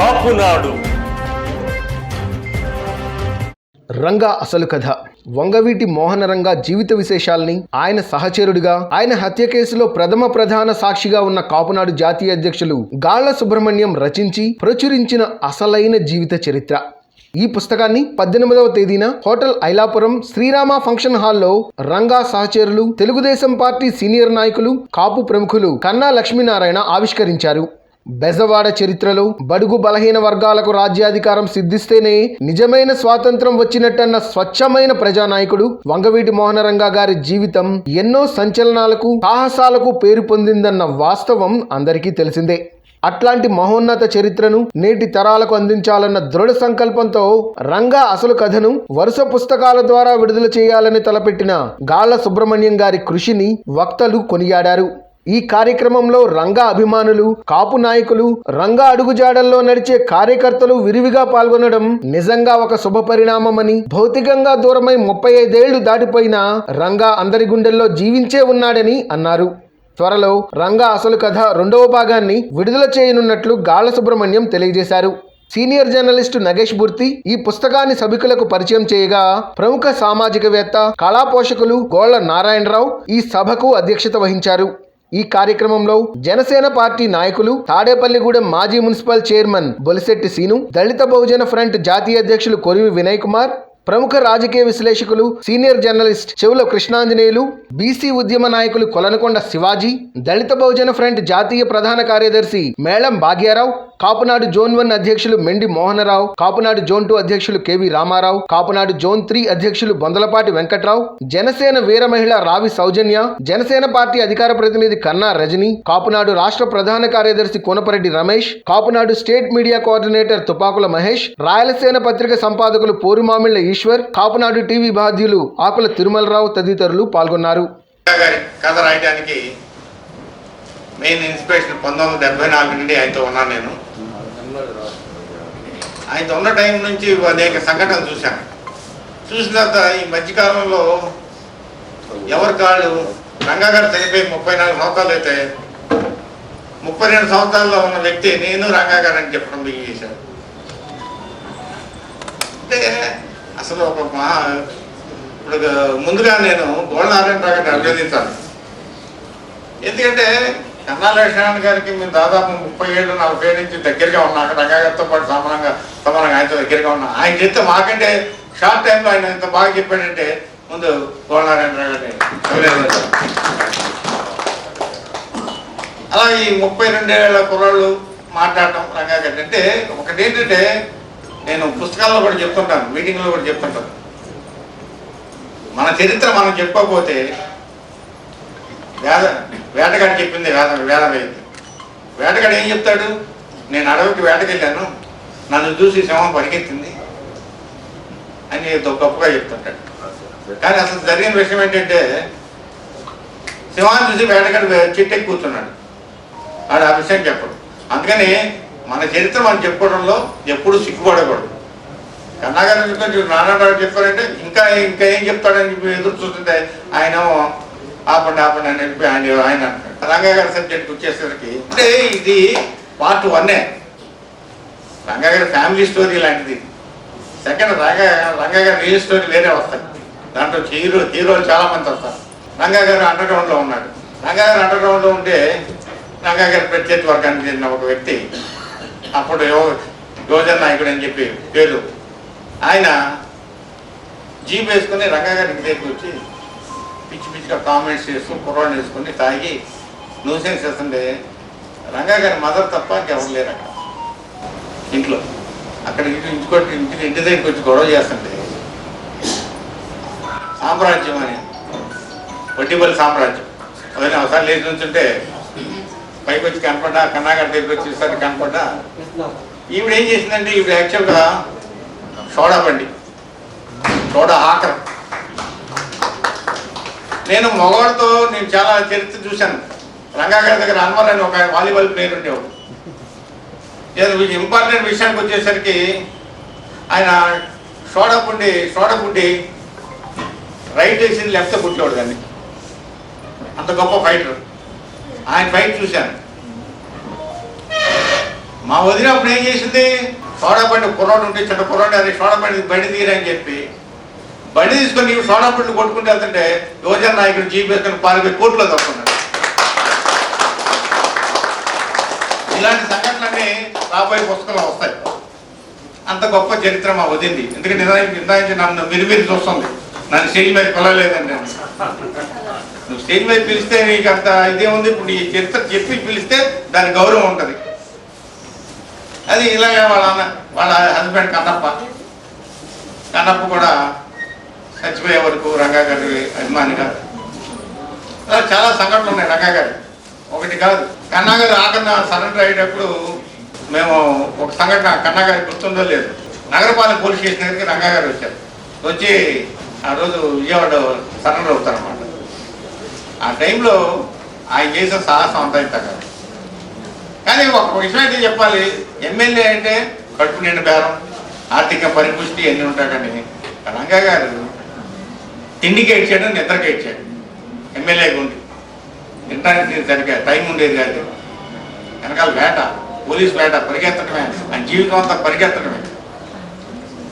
కాపునాడు. రంగా అసలు కథ. వంగవీటి మోహనరంగా జీవిత విశేషాల్ని ఆయన సహచరుడిగా ఆయన హత్య కేసులో ప్రథమ ప్రధాన సాక్షిగా ఉన్న కాపునాడు జాతీయ అధ్యక్షులు గాళ్ళ సుబ్రహ్మణ్యం రచించి ప్రచురించిన అసలైన జీవిత చరిత్ర. ఈ పుస్తకాన్ని పద్దెనిమిదవ తేదీన హోటల్ ఐలాపురం శ్రీరామ ఫంక్షన్ హాల్లో రంగా సహచరులు తెలుగుదేశం పార్టీ సీనియర్ నాయకులు కాపు ప్రముఖులు కన్నా లక్ష్మీనారాయణ ఆవిష్కరించారు. బెజవాడ చరిత్రలో బడుగు బలహీన వర్గాలకు రాజ్యాధికారం సిద్ధిస్తేనే నిజమైన స్వాతంత్రం వచ్చినట్టన్న స్వచ్ఛమైన ప్రజానాయకుడు వంగవీటి మోహనరంగా గారి జీవితం ఎన్నో సంచలనాలకు సాహసాలకు పేరు పొందిందన్న వాస్తవం అందరికీ తెలిసిందే. అట్లాంటి మహోన్నత చరిత్రను నేటి తరాలకు అందించాలన్న దృఢ సంకల్పంతో రంగా అసలు కథను వరుస పుస్తకాల ద్వారా విడుదల చేయాలని తలపెట్టిన గాళ్ళ సుబ్రహ్మణ్యం గారి కృషిని వక్తలు కొనియాడారు. ఈ కార్యక్రమంలో రంగా అభిమానులు కాపు నాయకులు రంగా అడుగుజాడల్లో నడిచే కార్యకర్తలు విరివిగా పాల్గొనడం నిజంగా ఒక శుభ పరిణామమని భౌతికంగా దూరమై ముప్పై ఐదేళ్ళు దాటిపోయినా రంగా అందరి గుండెల్లో జీవించే ఉన్నాడని అన్నారు. త్వరలో రంగా అసలు కథ రెండవ భాగాన్ని విడుదల చేయనున్నట్లు గాళ్ళ సుబ్రహ్మణ్యం తెలియజేశారు. సీనియర్ జర్నలిస్టు నగేష్ మూర్తి ఈ పుస్తకాన్ని సభికులకు పరిచయం చేయగా ప్రముఖ సామాజికవేత్త కళాపోషకులు గోళ్ళ నారాయణరావు ఈ సభకు అధ్యక్షత వహించారు. ఈ కార్యక్రమంలో జనసేన పార్టీ నాయకులు తాడేపల్లిగూడెం మాజీ municipal chairman Bolisetti Seenu Dalita Bahujana front జాతీయ అధ్యక్షులు కొరివి వినయ్ కుమార్ ప్రముఖ రాజకీయ విశ్లేషకులు సీనియర్ జర్నలిస్ట్ చెవుల కృష్ణాంజనేయులు బీసీ ఉద్యమ నాయకులు కొలనకొండ శివాజీ దళిత బహుజన ఫ్రంట్ జాతీయ ప్రధాన కార్యదర్శి మేళం భాగ్యారావు కాపునాడు జోన్ వన్ అధ్యక్షులు మెండి మోహనరావు కాపునాడు జోన్ టూ అధ్యక్షులు K V Ramarao Kapunadu zone three అధ్యక్షులు బొందలపాటి వెంకట్రావు జనసేన వీర మహిళ రావి సౌజన్య జనసేన పార్టీ అధికార ప్రతినిధి కన్నా రజని కాపునాడు రాష్ట్ర ప్రధాన కార్యదర్శి Konapareddy Ramesh Kapunadu state media coordinator Thupakula Mahesh Rayalasena పత్రిక సంపాదకులు పోరుమామిళ్ళ ఈశ్వర్ ఈశ్వర్ కాపునాడు టీవీ బాధ్యులు ఆకుల తిరుమలరావు తదితరులు పాల్గొన్నారు. కథ రాయడానికి మెయిన్ ఇన్స్పిరేషన్ పంతొమ్మిది వందల డెబ్బై నాలుగు నుండి ఆయనతో ఉన్నాను నేను. ఆయనతో ఉన్న టైం నుంచి అనేక సంఘటనలు చూశాను. చూసిన తర్వాత ఈ మధ్యకాలంలో ఎవరి కాళ్ళు రంగా గారు చనిపోయి ముప్పై నాలుగు సంవత్సరాలు అయితే ముప్పై రెండు సంవత్సరాల్లో ఉన్న వ్యక్తి నేను రంగా గారు అని చెప్పడం బిగి చేశాను అంటే అసలు ఒక మహా ఇప్పుడు ముందుగా నేను గోళనారాయణరావు గారిని అభినందించాను ఎందుకంటే కన్నా లక్ష్మణ్ గారికి మేము దాదాపు ముప్పై ఏళ్ళు నలభై ఏళ్ళ నుంచి దగ్గరగా ఉన్నా. అక్కడ రంగాగారితో పాటు సమానంగా సమానంగా ఆయనతో దగ్గరగా ఉన్నాను ఆయన చెప్తే మాకంటే షార్ట్ టైంలో ఆయన ఎంత బాగా చెప్పాడంటే ముందు గోళనారాయణరావు గారిని అభినందించాను అలా ఈ ముప్పై రెండేళ్ళ కుర్రాళ్ళు మాట్లాడటం రంగా అంటే ఒకటి ఏంటంటే నేను పుస్తకాల్లో కూడా చెప్తుంటాను మీటింగ్లో కూడా చెప్తుంటాను. మన చరిత్ర మనం చెప్పకపోతే వేద వేటగాడు చెప్పింది వేద వేదమైంది వేటగాడు ఏం చెప్తాడు? నేను అడవికి వేటకెళ్ళాను నన్ను చూసి సింహం పరిగెత్తింది అని గొప్పగా చెప్తుంటాడు. కానీ అసలు జరిగిన విషయం ఏంటంటే సింహాన్ని చూసి వేటగాడు చెట్టెక్కి కూర్చున్నాడు. వాడు ఆ విషయం చెప్పడు. అందుకని మన చరిత్ర మనం చెప్పుకోవడంలో ఎప్పుడు సిగ్గుపడకూడదు. కన్నాగారు చెప్పారు నారాయణరావు చెప్పారంటే ఇంకా ఇంకా ఏం చెప్తాడని చెప్పి ఎదురు చూస్తుంటే ఆయన ఆపండి ఆపండి అని చెప్పి ఆయన ఆయన అంటాడు రంగా గారి సబ్జెక్ట్ వచ్చేసరికి అంటే ఇది పార్ట్ వన్నే. రంగా గారి ఫ్యామిలీ స్టోరీ లాంటిది. సెకండ్ రంగా రంగా గారి రియల్ స్టోరీ వేరే వస్తాయి దాంట్లో హీరో హీరోలు చాలా మంది వస్తారు. రంగా గారు ఉన్నాడు. రంగా గారు ఉంటే రంగా గారి ప్రత్యేక వర్గానికి చెందిన ఒక వ్యక్తి. అప్పుడు యువ- యువజన నాయకుడు అని చెప్పి పేరు. ఆయన జీప్ వేసుకుని రంగా దగ్గరికి వచ్చి పిచ్చి పిచ్చిగా కామెంట్స్ చేస్తూ కుర్రాళ్ళు వేసుకుని తాగి న్యూసెన్స్ చేస్తుంటే రంగగారి మదర్ తప్ప ఇంకెవరు లేరు అక్కడ ఇంట్లో. అక్కడ ఇంటి ఇంటికొట్టి ఇంటి ఇంటి దగ్గరికి వచ్చి గొడవ చేస్తుంటే సామ్రాజ్యం అని వడ్డీపల్లి సామ్రాజ్యం. అదే ఒకసారి లేచి నుంచుంటే పైకి వచ్చి కనపడ్డా కన్నాగారి దగ్గరికి వచ్చి కనపడ్డా ఈవిడ ఏం చేసిందంటే ఈవిడ యాక్చువల్గా సోడా బండి. సోడా ఆకరం. నేను మగవాడితో నేను చాలా చరిత్ర చూశాను. రంగాగారి దగ్గర అన్వర్ అని ఒక వాలీబాల్ ప్లేయర్ ఉండేవాడు. ఏదో ఇంపార్టెంట్ విషయానికి వచ్చేసరికి ఆయన సోడా పుండి సోడా పుట్టి రైట్ వేసింది లెఫ్ట్ పుట్టేవాడు దాన్ని. అంత గొప్ప ఫైటర్ ఆయన ఫైట్ చూశాను. మా వదిన అప్పుడు ఏం చేసింది? సోడాపండి కుర్రాడు ఉంటే చిన్న కుర్రాడు అది సోడాపండి బండి తీరని చెప్పి బండి తీసుకొని నీవు సోడా కొట్టుకుంటూ వెళ్తుంటే యువజన నాయకుడు జీప్ వేసుకొని కోర్టులో తప్పుకున్నాడు ఇలాంటి సంఘటనలన్నీ రాబోయే పుస్తకంలో వస్తాయి. అంత గొప్ప చరిత్ర మా వదింది ఎందుకంటే నిజానికి నిజానికి నన్ను మిరిమిరి చూస్తుంది. నన్ను స్టేజ్ మీద పిలవలేదండి నువ్వు స్టేజ్ మీద పిలిస్తే నీకు అంత ఇదే ఉంది ఇప్పుడు ఈ చరిత్ర చెప్పి పిలిస్తే దాని గౌరవం ఉంటుంది. అది ఇలాగే వాళ్ళ అన్న వాళ్ళ హస్బెండ్ కన్నప్ప. కన్నప్ప కూడా చచ్చిపోయే వరకు రంగా గారి అభిమానిగా అలా చాలా సంఘటనలు ఉన్నాయి రంగా గారి. ఒకటి కాదు. కన్నా గారు ఆకన్నా సరెండర్ అయ్యేటప్పుడు మేము ఒక సంఘటన కన్నా గారికి గుర్తుందో లేదు. నగరపాలెం పోలీస్ స్టేషన్ దగ్గరికి రంగా గారు వచ్చారు. వచ్చి ఆ రోజు విజయవాడ సరెండర్ అవుతారన్నమాట. ఆ టైంలో ఆయన చేసిన సాహసం అంతా ఇంత కాదు. కానీ ఒక విషయం అయితే చెప్పాలి. ఎమ్మెల్యే అంటే కడుపు నిండు బేరం ఆర్థిక పరిపుష్టి అన్నీ ఉంటాయి కానీ రంగా గారు తిండికి ఏడ్చాడు నిద్రకి ఏడ్చాడు ఎమ్మెల్యే ఉండి తినడానికి సరిగ్గా టైం ఉండేది కాదు. వెనకాల వేట పోలీస్ వేట పరిగెత్తడమే ఆయన జీవితం అంతా పరిగెత్తడమే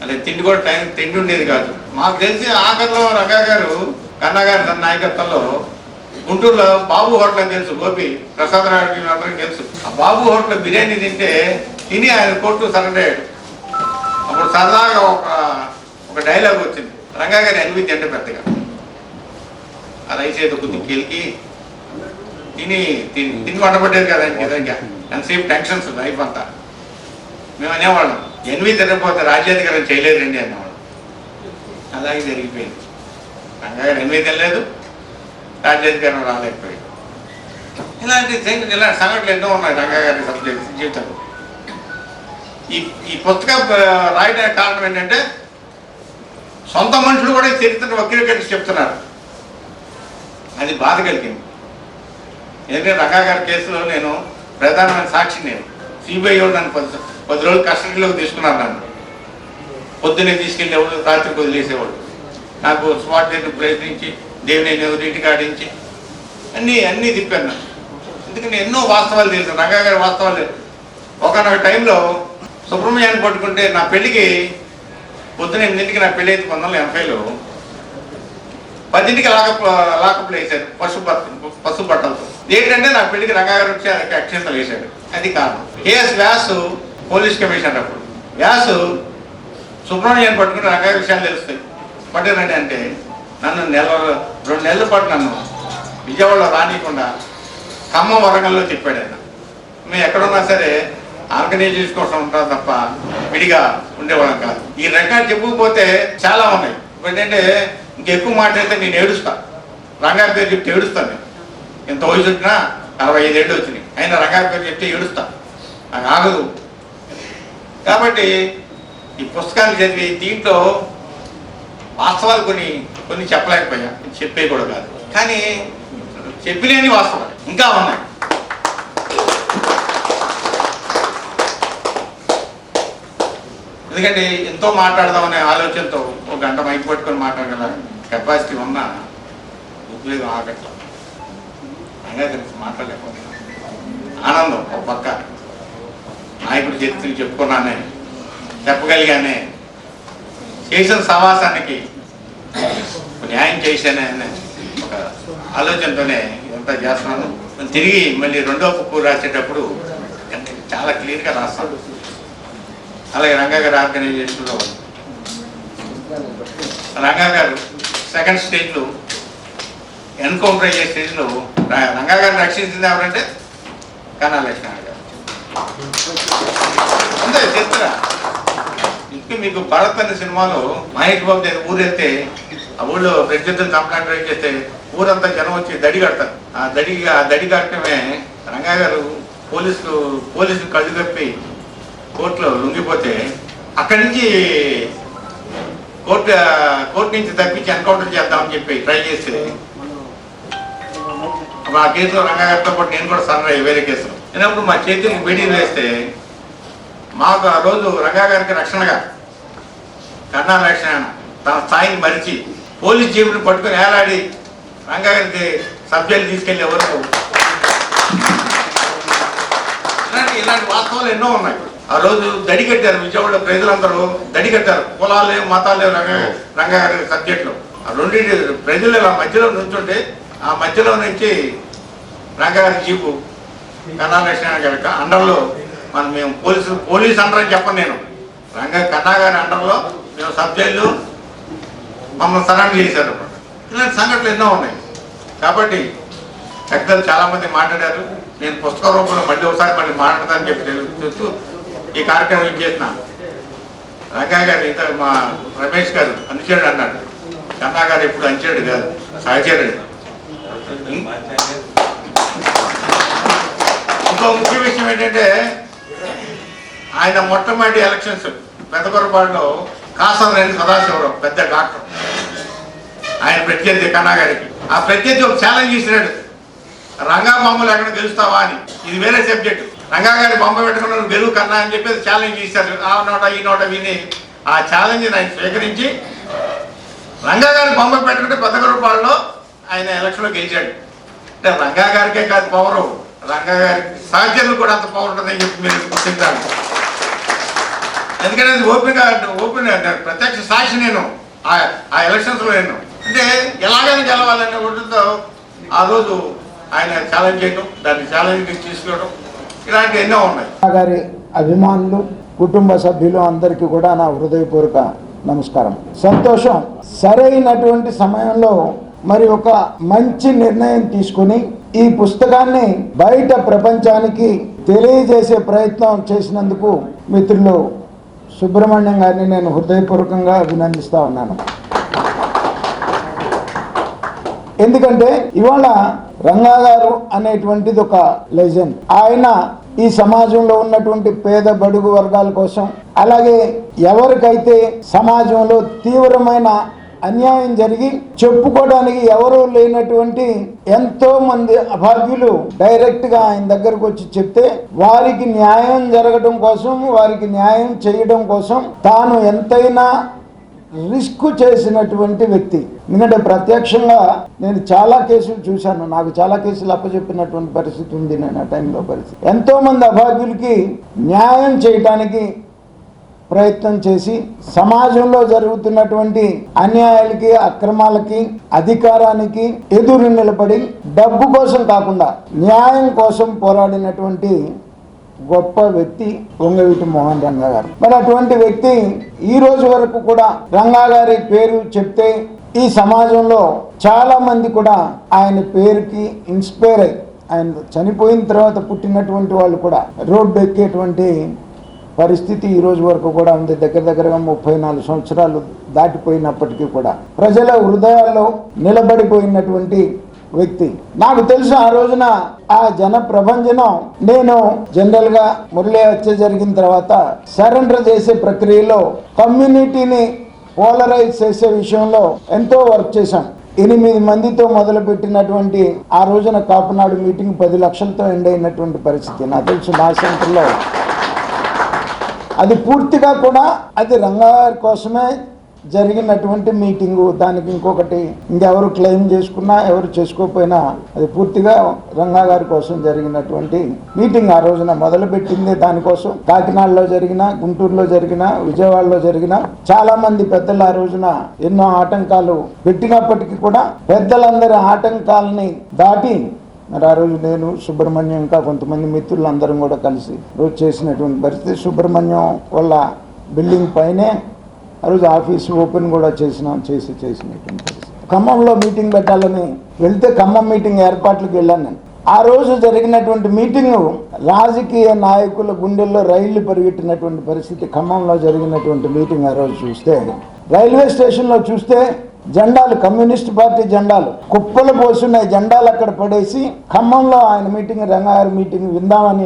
అదే తిండి కూడా టైం తిండి ఉండేది కాదు. మాకు తెలిసి ఆఖరిలో రంగా గారు కన్నా గారు తన నాయకత్వంలో గుంటూరులో బాబు హోటల్ అని తెలుసు గోపి ప్రసాదరావు అందరికీ తెలుసు. ఆ బాబు హోటల్ బిర్యానీ తింటే తిని ఆయన కోర్టు సరెండర్ అయ్యాడు. అప్పుడు సరదాగా ఒక ఒక డైలాగ్ వచ్చింది. రంగా గారి అనిపించి అంటే పెద్దగా. ఆ రైస్ ఏదో కొద్ది కెలికి తిని తిని తిని వండబడ్డేది కదా ఆయనకి నిజంగా. ఎంతసేపు టెన్షన్స్ లైఫ్ అంతా. మేము అనేవాళ్ళం ఎనిమిది తినకపోతే రాజ్యాధికారం చేయలేదండి అనేవాళ్ళం. అలాగే జరిగిపోయింది. రంగాగారు ఎనిమిది తినలేదు రాజ్యాధికారం రాలేకపోయింది ఇలాంటి సంగ- ఇలాంటి సంఘటనలు ఎన్నో ఉన్నాయి రంగాగారి సబ్జెక్ట్ జీవితంలో. ఈ ఈ పుస్తకం ఆ, రాయడానికి కారణం ఏంటంటే సొంత మనుషులు కూడా ఈ చరిత్రను వక్రీకరించి చెప్తున్నారు. అది బాధ కలిగింది. ఎందుకంటే రంగా గారి కేసులో నేను ప్రధానమైన సాక్షి నేను. సిబిఐ వాళ్ళు నన్ను పది పది రోజులు కస్టడీలోకి తీసుకున్నారు నన్ను. పొద్దున్నే తీసుకెళ్ళేవాడు రాత్రికి వదిలేసేవాడు నాకు స్మార్ట్ డేట్ ప్రయత్నించి దేవుని దేవినేని ఆడించి అన్నీ అన్నీ తిప్పాను ఎందుకంటే ఎన్నో వాస్తవాలు తెలుసు రంగా గారి వాస్తవాలు తెలుసు. ఒకనొక టైంలో సుబ్రహ్మణ్యాన్ని పట్టుకుంటే నా పెళ్ళికి పొద్దున ఎనిమిదింటికి నా పెళ్ళి అయితే పంతొమ్మిది వందల ఎనభైలో. పదింటికి లాకప్ లాకప్లు వేశారు పశు బట్ట పశు బట్టలతో. ఏంటంటే నా పెళ్ళికి రంగాగారు వచ్చి ఆయనకి అక్షంతలు వేశాడు అది కారణం. కేఎస్ వ్యాసు పోలీస్ కమిషనర్ అప్పుడు. వ్యాసు సుబ్రహ్మణ్యాన్ని పట్టుకుని రంగా విషయాలు తెలుస్తాయి. పట్టారండి అంటే నన్ను నెల రెండు నెలల పాటు నన్ను విజయవాడలో రానియకుండా ఖమ్మం వరంగల్లో చెప్పాడు ఆయన. మేము ఎక్కడున్నా సరే ఆర్గనైజేషన్ కోసం ఉంటాం తప్ప విడిగా ఉండేవాళ్ళం కాదు. ఈ రికార్డ్ చెప్పకపోతే చాలా ఉన్నాయి. ఏంటంటే ఇంకెక్కువ మాట్లాడితే నేను ఏడుస్తా. రంగారి పేరు చెప్తే ఏడుస్తాను నేను. ఎంత వయసు వచ్చినా అరవై ఐదేళ్ళు వచ్చినాయి. అయినా రంగారి పేరు చెప్తే ఏడుస్తా. నాకు ఆగదు. కాబట్టి ఈ పుస్తకాలు చదివి దీంట్లో వాస్తవాలు కొన్ని కొన్ని చెప్పలేకపోయా. చెప్పేవి కూడా కాదు. కానీ చెప్పలేని వాస్తవాలు ఇంకా ఉన్నాయి. ఎందుకంటే ఎంతో మాట్లాడదామనే ఆలోచనతో ఒక గంట మైక్ పట్టుకొని మాట్లాడగల కెపాసిటీ ఉన్న ఉద్వేగం ఆగట్ల అయినా తెలిసి మాట్లాడలేకపోతే ఆనందం ఒక పక్క. నాయకుడు చరిత్రలు చెప్పుకున్నానే చెప్పగలిగానే చేసిన సమాసానికి న్యాయం చేశానే అనే ఒక ఆలోచనతోనే ఇదంతా చేస్తున్నాను. తిరిగి మళ్ళీ రెండో బుక్ రాసేటప్పుడు చాలా క్లియర్గా రాస్తాను. అలాగే రంగా గారి ఆర్గనైజేషన్లో రంగా గారు సెకండ్ స్టేజ్లో ఎన్కౌంటర్ అయ్యే స్టేజ్లో రంగాగారిని రంగా గారిని రక్షించింది ఎవరంటే కన్నా లక్ష్మణ గారు. అంతే చరిత్ర ఇంకా మీకు భరత్ అనే సినిమాలో మహేష్ బాబు దగ్గర ఊరు వెళ్తే ఆ ఊళ్ళో ప్రత్యర్థులు కంప్లైంట్ చేస్తే ఊరంతా జనం వచ్చి దడి కడతారు. ఆ దడి ఆ దడి కట్టడమే రంగా గారు పోలీసులు పోలీసులు కళ్ళు కప్పి కోర్టులో లొంగిపోతే అక్కడి నుంచి కోర్టు కోర్టు నుంచి తప్పించి ఎన్కౌంటర్ చేద్దామని చెప్పి ట్రై చేస్తే ఆ కేసులో రంగాగారితో పాటు నేను కూడా సన్ వేరే కేసులో. అయినప్పుడు మా చేతులకు బీడీలు వేస్తే మాకు ఆ రోజు రంగా గారికి రక్షణగా కన్నా రక్షణ తన స్థాయిని మరిచి పోలీస్ జీబుని పట్టుకుని ఏలాడి రంగా గారికి సభ్యులు తీసుకెళ్ళే వరకు ఇలాంటి ఇలాంటి వాస్తవాలు ఎన్నో ఉన్నాయి. ఆ రోజు దడి కట్టారు విజయవాడ ప్రజలందరూ దడి కట్టారు. కులాలు లేవు మతాలు లేవు రంగ రంగారి సబ్జెక్టులు. ఆ రెండింటి ప్రజలు ఇలా మధ్యలో నుంచుంటే ఆ మధ్యలో నుంచి రంగారి జీపు. కన్నాలక్ష్మణ గారి అండర్లో మనం మేము పోలీసు పోలీస్ అండర్ అని చెప్పను నేను. రంగ కన్నా గారి అండర్లో మేము సబ్ జైలు మమ్మల్ని సరెండర్ చేశారు. ఇలాంటి సంఘటనలు ఎన్నో ఉన్నాయి. కాబట్టి పెద్దలు చాలా మంది మాట్లాడారు. నేను పుస్తక రూపంలో మళ్ళీ ఒకసారి మళ్ళీ మాట్లాడతానని చెప్పి తెలుస్తూ ఈ కార్యక్రమం ఏం చేసిన రంగా గారు ఇంత మా రమేష్ గారు అనుచరుడు అన్నాడు. కన్నా గారు ఇప్పుడు అనుచరుడు కాదు సహచరుడు. ఇంకో ముఖ్య విషయం ఏంటంటే ఆయన మొట్టమొదటి ఎలక్షన్స్ పెద్దకొరపాడులో కాసం రెడ్డి సదాశివరావు పెద్ద డాక్టర్. ఆయన ప్రత్యర్థి కన్నా గారికి. ఆ ప్రత్యర్థి ఒక ఛాలెంజ్ ఇచ్చినాడు రంగా మామూలు ఎక్కడ గెలుస్తావా అని. ఇది వేరే సబ్జెక్టు రంగా గారి బొమ్మ పెట్టుకున్న నువ్వు గెలువు కన్నా అని చెప్పేసి ఛాలెంజ్ చేశారు. ఆ నోట ఈ నోట విని ఆ ఛాలెంజ్ ఆయన స్వీకరించి రంగా గారి బొమ్మ పెట్టుకుంటే పెద్ద రూపాయల్లో ఆయన ఎలక్షన్లో గెలిచాడు. అంటే రంగా గారికే కాదు పవరు రంగా గారికి సహచరులు కూడా అంత పవర్ ఉంటుందని చెప్పి మీరు గుర్తించాలి. ఎందుకంటే అది ఓపెన్ ఓపెన్ ప్రత్యక్ష సాక్షి నేను. ఆ ఆ ఎలక్షన్స్లో నేను. అంటే ఎలాగైనా గెలవాలనే ఉంటుందో ఆ రోజు ఆయన ఛాలెంజ్ చేయడం దాన్ని ఛాలెంజ్ తీసుకోవడం ఇలాంటి ఎన్నో ఉన్నాయి. గారి అభిమానులు కుటుంబ సభ్యులు అందరికీ కూడా నా హృదయపూర్వక నమస్కారం. సంతోషం సరైనటువంటి సమయంలో మరి ఒక మంచి నిర్ణయం తీసుకుని ఈ పుస్తకాన్ని బయట ప్రపంచానికి తెలియజేసే ప్రయత్నం చేసినందుకు మిత్రులు సుబ్రహ్మణ్యం గారిని నేను హృదయపూర్వకంగా అభినందిస్తా ఉన్నాను. ఎందుకంటే ఇవాళ రంగా గారు అనేటువంటిది ఒక లెజెండ్ ఆయన ఈ సమాజంలో ఉన్నటువంటి పేద బడుగు వర్గాల కోసం అలాగే ఎవరికైతే సమాజంలో తీవ్రమైన అన్యాయం జరిగి చెప్పుకోవడానికి ఎవరూ లేనటువంటి ఎంతో మంది అభాగ్యులు డైరెక్ట్గా ఆయన దగ్గరకు వచ్చి చెప్తే వారికి న్యాయం జరగడం కోసం వారికి న్యాయం చేయడం కోసం తాను ఎంతైనా రిస్క్ చేసినటువంటి వ్యక్తి. ఎందుకంటే ప్రత్యక్షంగా నేను చాలా కేసులు చూశాను. నాకు చాలా కేసులు అప్పచెప్పినటువంటి పరిస్థితి ఉంది నేను ఆ టైంలో పరిస్థితి. ఎంతో మంది అభాగ్యులకి న్యాయం చేయటానికి ప్రయత్నం చేసి సమాజంలో జరుగుతున్నటువంటి అన్యాయాలకి అక్రమాలకి అధికారానికి ఎదురు నిలబడి డబ్బు కోసం కాకుండా న్యాయం కోసం పోరాడినటువంటి గొప్ప వ్యక్తి వంగవీటి మోహన్ రంగా గారు. మరి అటువంటి వ్యక్తి ఈ రోజు వరకు కూడా రంగా గారి పేరు చెప్తే ఈ సమాజంలో చాలా మంది కూడా ఆయన పేరుకి ఇన్స్పైర్ అయ్యి ఆయన చనిపోయిన తర్వాత పుట్టినటువంటి వాళ్ళు కూడా రోడ్డు ఎక్కేటువంటి పరిస్థితి ఈ రోజు వరకు కూడా ఉంది. దగ్గర దగ్గరగా ముప్పై నాలుగు సంవత్సరాలు దాటిపోయినప్పటికీ కూడా ప్రజల హృదయాల్లో నిలబడిపోయినటువంటి వ్యక్తి. నాకు తెలుసు ఆ రోజున ఆ జన ప్రభంజనం నేను జనరల్గా మురళి హత్య జరిగిన తర్వాత సరెండర్ చేసే ప్రక్రియలో కమ్యూనిటీని పోలరైజ్ చేసే విషయంలో ఎంతో వర్క్ చేశాం. ఎనిమిది మందితో మొదలుపెట్టినటువంటి ఆ రోజున కాపునాడు మీటింగ్ పది లక్షలతో ఎండ్ అయినటువంటి పరిస్థితి. నాకు తెలుసు నా సెంటర్లో అది పూర్తిగా కూడా అది రంగారి కోసమే జరిగినటువంటి మీటింగు దానికి ఇంకొకటి ఇంకెవరు క్లెయిమ్ చేసుకున్నా ఎవరు చేసుకోకపోయినా అది పూర్తిగా రంగా గారి కోసం జరిగినటువంటి మీటింగ్. ఆ రోజున మొదలుపెట్టింది దానికోసం. కాకినాడలో జరిగిన గుంటూరులో జరిగిన విజయవాడలో జరిగిన చాలా మంది పెద్దలు ఆ రోజున ఎన్నో ఆటంకాలు పెట్టినప్పటికీ కూడా పెద్దలందరి ఆటంకాలని దాటి మరి ఆ రోజు నేను సుబ్రహ్మణ్యం ఇంకా కొంతమంది మిత్రులందరం కూడా కలిసి రోజు చేసినటువంటి పరిస్థితి సుబ్రహ్మణ్యం వల్ల బిల్డింగ్ పైనే ఆ రోజు ఆఫీస్ ఓపెన్ కూడా చేసినాం చేసి చేసినటువంటి ఖమ్మంలో మీటింగ్ పెట్టాలని వెళ్తే ఖమ్మం మీటింగ్ ఏర్పాట్లకు వెళ్ళాను నేను. ఆ రోజు జరిగినటువంటి మీటింగ్ రాజకీయ నాయకుల గుండెల్లో రైళ్ళు పరిగెట్టినటువంటి పరిస్థితి ఖమ్మంలో జరిగినటువంటి మీటింగ్ ఆ రోజు చూస్తే రైల్వే స్టేషన్లో చూస్తే జెండాలు కమ్యూనిస్ట్ పార్టీ జెండాలు. కుప్పలు పోసున్నాయి జెండాలు అక్కడ పడేసి ఖమ్మంలో ఆయన మీటింగ్ రంగారి మీటింగ్ విందామని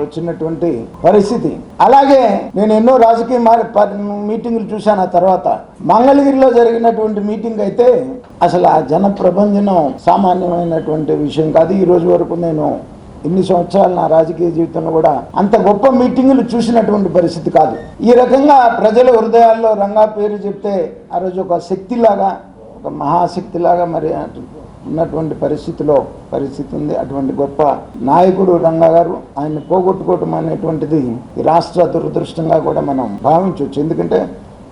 వచ్చినటువంటి పరిస్థితి. అలాగే నేను ఎన్నో రాజకీయ మా- మీటింగ్లు చూశాను ఆ తర్వాత. మంగళగిరిలో జరిగినటువంటి మీటింగ్ అయితే అసలు ఆ జన ప్రభంజనం సామాన్యమైనటువంటి విషయం కాదు. ఈ రోజు వరకు నేను ఇన్ని సంవత్సరాలు నా రాజకీయ జీవితంలో కూడా అంత గొప్ప మీటింగులు చూసినటువంటి పరిస్థితి కాదు. ఈ రకంగా ప్రజల హృదయాల్లో రంగా పేరు చెప్తే ఆ రోజు ఒక శక్తిలాగా ఒక మహాశక్తిలాగా మరి అటు ఉన్నటువంటి పరిస్థితిలో పరిస్థితి ఉంది. అటువంటి గొప్ప నాయకుడు రంగా గారు ఆయన పోగొట్టుకోవటం అనేటువంటిది ఈ రాష్ట్ర దురదృష్టంగా కూడా మనం భావించవచ్చు. ఎందుకంటే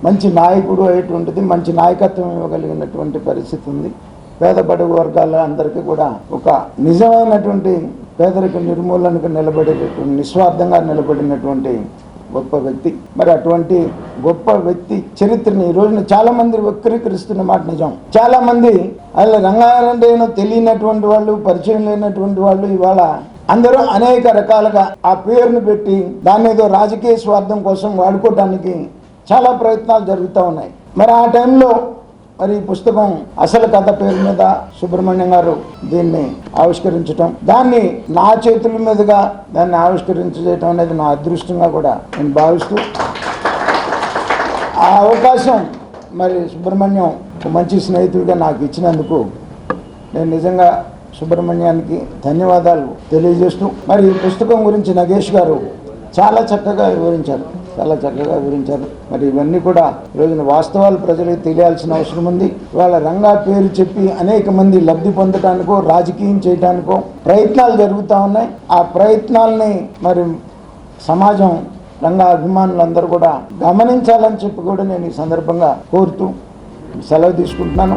మంచి నాయకుడు అయ్యేటువంటిది మంచి నాయకత్వం ఇవ్వగలిగినటువంటి పరిస్థితి ఉంది. పేద బడుగు వర్గాల అందరికీ కూడా ఒక నిజమైనటువంటి పేదరిక నిర్మూలనకు నిలబడేటటువంటి నిస్వార్థంగా నిలబడినటువంటి గొప్ప వ్యక్తి. మరి అటువంటి గొప్ప వ్యక్తి చరిత్రని ఈ రోజున చాలా మంది వక్రీకరిస్తున్న మాట నిజం. చాలా మంది అలా రంగారంటే తెలియనటువంటి వాళ్ళు పరిచయం లేనటువంటి వాళ్ళు ఇవాళ అందరూ అనేక రకాలుగా ఆ పేరును పెట్టి దాని ఏదో రాజకీయ స్వార్థం కోసం వాడుకోవడానికి చాలా ప్రయత్నాలు జరుగుతూ ఉన్నాయి. మరి ఆ టైంలో మరి ఈ పుస్తకం అసలు కథ పేరు మీద సుబ్రహ్మణ్యం గారు దీన్ని ఆవిష్కరించటం. దాన్ని నా చేతుల మీదుగా దాన్ని ఆవిష్కరించడం అనేది నా అదృష్టంగా కూడా నేను భావిస్తూ ఆ అవకాశం మరి సుబ్రహ్మణ్యం మంచి స్నేహితుడిగా నాకు ఇచ్చినందుకు నేను నిజంగా సుబ్రహ్మణ్యానికి ధన్యవాదాలు తెలియజేస్తూ మరి ఈ పుస్తకం గురించి నగేష్ గారు చాలా చక్కగా వివరించారు. చాలా చక్కగా వివరించారు. మరి ఇవన్నీ కూడా రోజున వాస్తవాలు ప్రజలకు తెలియాల్సిన అవసరం ఉంది. వాళ్ళ రంగా పేరు చెప్పి అనేక మంది లబ్ధి పొందటానికో రాజకీయం చేయటానికో ప్రయత్నాలు జరుగుతూ ఉన్నాయి. ఆ ప్రయత్నాల్ని మరి సమాజం రంగా అభిమానులందరూ కూడా గమనించాలని చెప్పి కూడా నేను ఈ సందర్భంగా కోరుతూ సెలవు తీసుకుంటున్నాను.